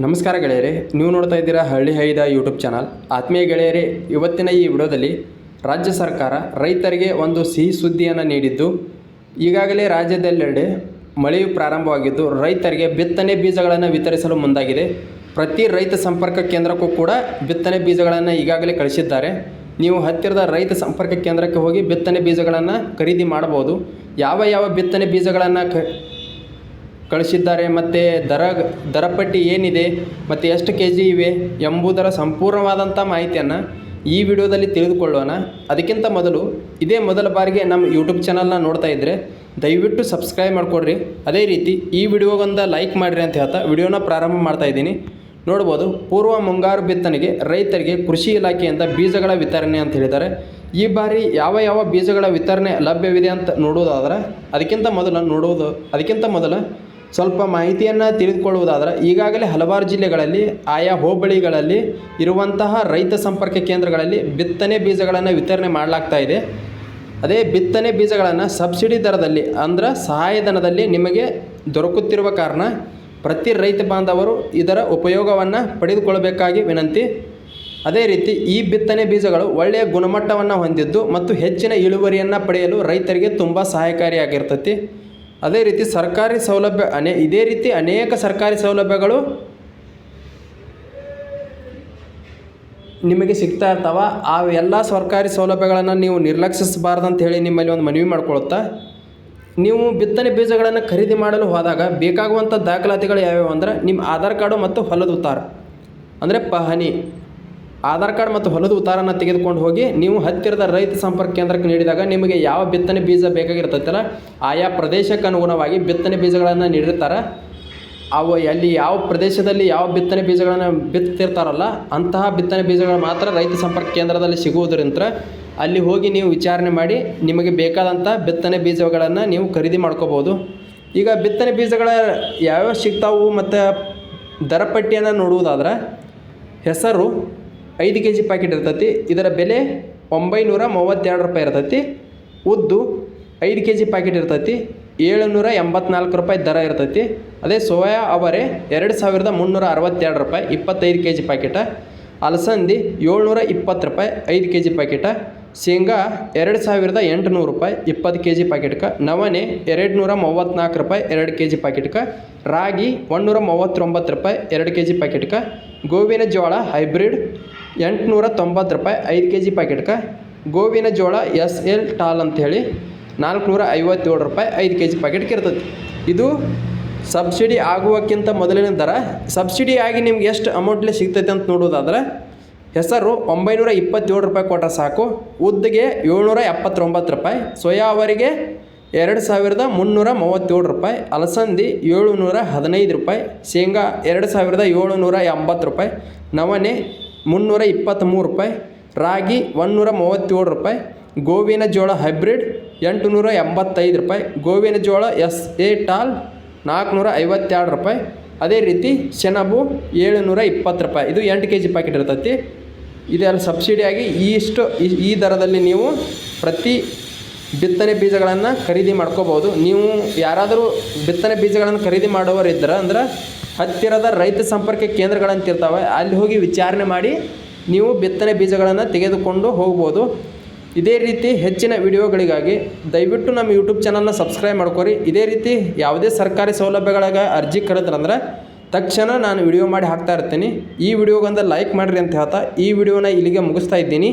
ನಮಸ್ಕಾರ ಗೆಳೆಯರೇ, ನೀವು ನೋಡ್ತಾ ಇದ್ದೀರಾ ಹಳ್ಳಿ ಹೈದ ಯೂಟ್ಯೂಬ್ ಚಾನಲ್. ಆತ್ಮೀಯ ಗೆಳೆಯರೇ, ಇವತ್ತಿನ ಈ ವಿಡಿಯೋದಲ್ಲಿ ರಾಜ್ಯ ಸರ್ಕಾರ ರೈತರಿಗೆ ಒಂದು ಸಿಹಿ ಸುದ್ದಿಯನ್ನು ನೀಡಿದ್ದು, ಈಗಾಗಲೇ ರಾಜ್ಯದೆಲ್ಲೆಡೆ ಮಳೆಯು ಪ್ರಾರಂಭವಾಗಿದ್ದು, ರೈತರಿಗೆ ಬಿತ್ತನೆ ಬೀಜಗಳನ್ನು ವಿತರಿಸಲು ಮುಂದಾಗಿದೆ. ಪ್ರತಿ ರೈತ ಸಂಪರ್ಕ ಕೇಂದ್ರಕ್ಕೂ ಕೂಡ ಬಿತ್ತನೆ ಬೀಜಗಳನ್ನು ಈಗಾಗಲೇ ಕಳಿಸಿದ್ದಾರೆ. ನೀವು ಹತ್ತಿರದ ರೈತ ಸಂಪರ್ಕ ಕೇಂದ್ರಕ್ಕೆ ಹೋಗಿ ಬಿತ್ತನೆ ಬೀಜಗಳನ್ನು ಖರೀದಿ ಮಾಡಬಹುದು. ಯಾವ ಯಾವ ಬಿತ್ತನೆ ಬೀಜಗಳನ್ನು ಕ ಕಳಿಸಿದ್ದಾರೆ. ಮತ್ತು ದರ, ದರಪಟ್ಟಿ ಏನಿದೆ, ಮತ್ತು ಎಷ್ಟು ಕೆ ಜಿ ಇವೆ ಎಂಬುದರ ಸಂಪೂರ್ಣವಾದಂಥ ಮಾಹಿತಿಯನ್ನು ಈ ವಿಡಿಯೋದಲ್ಲಿ ತಿಳಿದುಕೊಳ್ಳೋಣ. ಅದಕ್ಕಿಂತ ಮೊದಲು ಇದೇ ಮೊದಲ ಬಾರಿಗೆ ನಮ್ಮ ಯೂಟ್ಯೂಬ್ ಚಾನಲ್ನ ನೋಡ್ತಾ ಇದ್ದರೆ ದಯವಿಟ್ಟು ಸಬ್ಸ್ಕ್ರೈಬ್ ಮಾಡಿಕೊಡ್ರಿ. ಅದೇ ರೀತಿ ಈ ವಿಡಿಯೋಗೊಂದು ಲೈಕ್ ಮಾಡಿರಿ ಅಂತ ಹೇಳ್ತಾ ವಿಡಿಯೋನ ಪ್ರಾರಂಭ ಮಾಡ್ತಾ ಇದ್ದೀನಿ. ನೋಡ್ಬೋದು, ಪೂರ್ವ ಮುಂಗಾರು ಬಿತ್ತನೆಗೆ ರೈತರಿಗೆ ಕೃಷಿ ಇಲಾಖೆಯಿಂದ ಬೀಜಗಳ ವಿತರಣೆ ಅಂತ ಹೇಳಿದ್ದಾರೆ. ಈ ಬಾರಿ ಯಾವ ಯಾವ ಬೀಜಗಳ ವಿತರಣೆ ಲಭ್ಯವಿದೆ ಅಂತ ನೋಡುವುದಾದ್ರೆ ಅದಕ್ಕಿಂತ ಮೊದಲು ನೋಡುವುದು ಅದಕ್ಕಿಂತ ಮೊದಲು ಸ್ವಲ್ಪ ಮಾಹಿತಿಯನ್ನು ತಿಳಿದುಕೊಳ್ಳುವುದಾದ್ರೆ, ಈಗಾಗಲೇ ಹಲವಾರು ಜಿಲ್ಲೆಗಳಲ್ಲಿ, ಆಯಾ ಹೋಬಳಿಗಳಲ್ಲಿ ಇರುವಂತಹ ರೈತ ಸಂಪರ್ಕ ಕೇಂದ್ರಗಳಲ್ಲಿ ಬಿತ್ತನೆ ಬೀಜಗಳನ್ನು ವಿತರಣೆ ಮಾಡಲಾಗ್ತಾ ಇದೆ. ಅದೇ ಬಿತ್ತನೆ ಬೀಜಗಳನ್ನು ಸಬ್ಸಿಡಿ ದರದಲ್ಲಿ ಅಂದ್ರೆ ಸಹಾಯಧನದಲ್ಲಿ ನಿಮಗೆ ದೊರಕುತ್ತಿರುವ ಕಾರಣ ಪ್ರತಿ ರೈತ ಬಾಂಧವರು ಇದರ ಉಪಯೋಗವನ್ನು ಪಡೆದುಕೊಳ್ಳಬೇಕಾಗಿ ವಿನಂತಿ. ಅದೇ ರೀತಿ ಈ ಬಿತ್ತನೆ ಬೀಜಗಳು ಒಳ್ಳೆಯ ಗುಣಮಟ್ಟವನ್ನು ಹೊಂದಿದ್ದು ಮತ್ತು ಹೆಚ್ಚಿನ ಇಳುವರಿಯನ್ನು ಪಡೆಯಲು ರೈತರಿಗೆ ತುಂಬ ಸಹಾಯಕಾರಿಯಾಗಿರ್ತೈತಿ ಅದೇ ರೀತಿ ಸರ್ಕಾರಿ ಸೌಲಭ್ಯ ಅನೇ, ಇದೇ ರೀತಿ ಅನೇಕ ಸರ್ಕಾರಿ ಸೌಲಭ್ಯಗಳು ನಿಮಗೆ ಸಿಗ್ತಾ ಇರ್ತಾವ. ಆ ಎಲ್ಲ ಸರ್ಕಾರಿ ಸೌಲಭ್ಯಗಳನ್ನು ನೀವು ನಿರ್ಲಕ್ಷಿಸಬಾರ್ದು ಅಂತ ಹೇಳಿ ನಿಮ್ಮಲ್ಲಿ ಒಂದು ಮನವಿ ಮಾಡ್ಕೊಳ್ಳುತ್ತಾ ನೀವು ಬಿತ್ತನೆ ಬೀಜಗಳನ್ನು ಖರೀದಿ ಮಾಡಲು ಹೋದಾಗ ಬೇಕಾಗುವಂಥ ದಾಖಲಾತಿಗಳು ಯಾವ್ಯಾವು? ಅಂದರೆ ನಿಮ್ಮ ಆಧಾರ್ ಕಾರ್ಡು ಮತ್ತು ಹೊಲದ ಉತ್ತಾರ. ಅಂದರೆ ಪಹಣಿ. ಆಧಾರ್ ಕಾರ್ಡ್ ಮತ್ತು ಹೊಲದ ಉತ್ತಾರನ ತೆಗೆದುಕೊಂಡು ಹೋಗಿ ನೀವು ಹತ್ತಿರದ ರೈತ ಸಂಪರ್ಕ ಕೇಂದ್ರಕ್ಕೆ ನೀಡಿದಾಗ ನಿಮಗೆ ಯಾವ ಬಿತ್ತನೆ ಬೀಜ ಬೇಕಾಗಿರ್ತೈತಲ್ಲ, ಆಯಾ ಪ್ರದೇಶಕ್ಕೆ ಅನುಗುಣವಾಗಿ ಬಿತ್ತನೆ ಬೀಜಗಳನ್ನು ನೀಡಿರ್ತಾರೆ. ಅವು ಅಲ್ಲಿ ಯಾವ ಪ್ರದೇಶದಲ್ಲಿ ಯಾವ ಬಿತ್ತನೆ ಬೀಜಗಳನ್ನು ಬಿತ್ತಿರ್ತಾರಲ್ಲ, ಅಂತಹ ಬಿತ್ತನೆ ಬೀಜಗಳು ಮಾತ್ರ ರೈತ ಸಂಪರ್ಕ ಕೇಂದ್ರದಲ್ಲಿ ಸಿಗುವುದರಿಂದ ಅಲ್ಲಿ ಹೋಗಿ ನೀವು ವಿಚಾರಣೆ ಮಾಡಿ ನಿಮಗೆ ಬೇಕಾದಂಥ ಬಿತ್ತನೆ ಬೀಜಗಳನ್ನು ನೀವು ಖರೀದಿ ಮಾಡ್ಕೋಬೋದು ಈಗ ಬಿತ್ತನೆ ಬೀಜಗಳ ಯಾವ್ಯಾವ ಸಿಗ್ತಾವು ಮತ್ತು ದರಪಟ್ಟಿಯನ್ನು ನೋಡುವುದಾದ್ರೆ, ಹೆಸರು ಐದು ಕೆ ಜಿ ಪ್ಯಾಕೆಟ್ ಇರ್ತೈತಿ. ಇದರ ಬೆಲೆ ಒಂಬೈನೂರ ಮೂವತ್ತೆರಡು ರೂಪಾಯಿ ಇರ್ತೈತಿ. ಉದ್ದು ಐದು ಕೆ ಜಿ ಪ್ಯಾಕೆಟ್ ಇರ್ತೈತಿ. ಏಳುನೂರ ಎಂಬತ್ನಾಲ್ಕು ರೂಪಾಯಿ ದರ ಇರ್ತೈತಿ. ಅದೇ ಸೋಯಾ ಅವರೆ ಎರಡು ಸಾವಿರದ ಮುನ್ನೂರ ಅರವತ್ತೆರಡು ರೂಪಾಯಿ, ಇಪ್ಪತ್ತೈದು ಕೆ ಜಿ ಪ್ಯಾಕೆಟ ಅಲಸಂದಿ ಏಳ್ನೂರ ಇಪ್ಪತ್ತು ರೂಪಾಯಿ, ಐದು ಕೆ ಜಿ ಪ್ಯಾಕೆಟ ಶೇಂಗಾ ಎರಡು ಸಾವಿರದ ಎಂಟುನೂರು ರೂಪಾಯಿ, ಇಪ್ಪತ್ತು ಕೆ ಜಿ ಪ್ಯಾಕೆಟ್ಗೆ ನವಣೆ ಎರಡು ನೂರ ಮೂವತ್ತ್ನಾಲ್ಕು ರೂಪಾಯಿ, ಎರಡು ಕೆ ಜಿ ಪ್ಯಾಕೆಟ್ಗೆ ರಾಗಿ ಒಂದುನೂರ ಮೂವತ್ತೊಂಬತ್ತು ರೂಪಾಯಿ, ಎರಡು ಕೆ ಜಿ ಪ್ಯಾಕೆಟ್ಗೆ ಗೋವಿನ ಜೋಳ ಹೈಬ್ರಿಡ್ ಎಂಟುನೂರ ತೊಂಬತ್ತು ರೂಪಾಯಿ ಐದು ಕೆ ಜಿ ಪ್ಯಾಕೆಟ್ಗೆ ಗೋವಿನ ಜೋಳ ಎಸ್ ಎಲ್ ಟಾಲ್ ಅಂಥೇಳಿ ನಾಲ್ಕುನೂರ ಐವತ್ತೇಳು ರೂಪಾಯಿ ಐದು ಕೆ ಜಿ ಪ್ಯಾಕೆಟ್ಗೆ ಇರ್ತೈತಿ. ಇದು ಸಬ್ಸಿಡಿ ಆಗುವಕ್ಕಿಂತ ಮೊದಲಿನ ದರ ಸಬ್ಸಿಡಿ ಆಗಿ ನಿಮ್ಗೆ ಎಷ್ಟು ಅಮೌಂಟ್ಲಿ ಸಿಗ್ತೈತೆ ಅಂತ ನೋಡೋದಾದ್ರೆ ಹೆಸರು ಒಂಬೈನೂರ ಇಪ್ಪತ್ತೇಳು ರೂಪಾಯಿ ಕೊಟ್ಟರೆ ಸಾಕು, ಉದ್ದಿಗೆ ಏಳ್ನೂರ ಎಪ್ಪತ್ತೊಂಬತ್ತು ರೂಪಾಯಿ, ಸೋಯಾ ಅವರಿಗೆ ಎರಡು ಸಾವಿರದ ಮುನ್ನೂರ ಮೂವತ್ತೇಳು ರೂಪಾಯಿ, ಅಲಸಂದಿ ಏಳುನೂರ ಹದಿನೈದು ರೂಪಾಯಿ, ಶೇಂಗಾ ಎರಡು ಸಾವಿರದ ಏಳುನೂರ ಎಂಬತ್ತು ರೂಪಾಯಿ, ನವಣೆ ಮುನ್ನೂರ ಇಪ್ಪತ್ತ್ಮೂರು ರೂಪಾಯಿ, ರಾಗಿ ಒಂದುನೂರ ಮೂವತ್ತೇಳು ರೂಪಾಯಿ, ಗೋವಿನ ಜೋಳ ಹೈಬ್ರಿಡ್ ಎಂಟುನೂರ ಎಂಬತ್ತೈದು ರೂಪಾಯಿ, ಗೋವಿನ ಜೋಳ ಎಸ್ ಎ ಟಾಲ್ ನಾಲ್ಕುನೂರ ಐವತ್ತೆರಡು ರೂಪಾಯಿ, ಅದೇ ರೀತಿ ಸೆಣಬು ಏಳುನೂರ ಇಪ್ಪತ್ತು ರೂಪಾಯಿ. ಇದು ಎಂಟು ಕೆ ಜಿ ಪ್ಯಾಕೆಟ್ ಇರ್ತೈತಿ. ಇದೆಲ್ಲ ಸಬ್ಸಿಡಿಯಾಗಿ ಇಷ್ಟು ಈ- ದರದಲ್ಲಿ ನೀವು ಪ್ರತಿ ಬಿತ್ತನೆ ಬೀಜಗಳನ್ನು ಖರೀದಿ ಮಾಡ್ಕೋಬೋದು ನೀವು ಯಾರಾದರೂ ಬಿತ್ತನೆ ಬೀಜಗಳನ್ನು ಖರೀದಿ ಮಾಡೋರಿದ್ದರೆ ಅಂದ್ರೆ ಹತ್ತಿರದ ರೈತ ಸಂಪರ್ಕ ಕೇಂದ್ರಗಳಂತಿರ್ತಾವೆ, ಅಲ್ಲಿ ಹೋಗಿ ವಿಚಾರಣೆ ಮಾಡಿ ನೀವು ಬಿತ್ತನೆ ಬೀಜಗಳನ್ನು ತೆಗೆದುಕೊಂಡು ಹೋಗ್ಬೋದು. ಇದೇ ರೀತಿ ಹೆಚ್ಚಿನ ವಿಡಿಯೋಗಳಿಗಾಗಿ ದಯವಿಟ್ಟು ನಮ್ಮ ಯೂಟ್ಯೂಬ್ ಚಾನಲ್ನ ಸಬ್ಸ್ಕ್ರೈಬ್ ಮಾಡ್ಕೊರಿ. ಇದೇ ರೀತಿ ಯಾವುದೇ ಸರ್ಕಾರಿ ಸೌಲಭ್ಯಗಳಾಗ ಅರ್ಜಿ ಕರೆದ್ರಂದ್ರೆ ತಕ್ಷಣ ನಾನು ವಿಡಿಯೋ ಮಾಡಿ ಹಾಕ್ತಾ ಇರ್ತೀನಿ. ಈ ವಿಡಿಯೋಗೊಂದು ಲೈಕ್ ಮಾಡಿರಿ ಅಂತ ಹೇಳ್ತಾ, ಈ ವಿಡಿಯೋನ ಇಲ್ಲಿಗೆ ಮುಗಿಸ್ತಾ ಇದ್ದೀನಿ.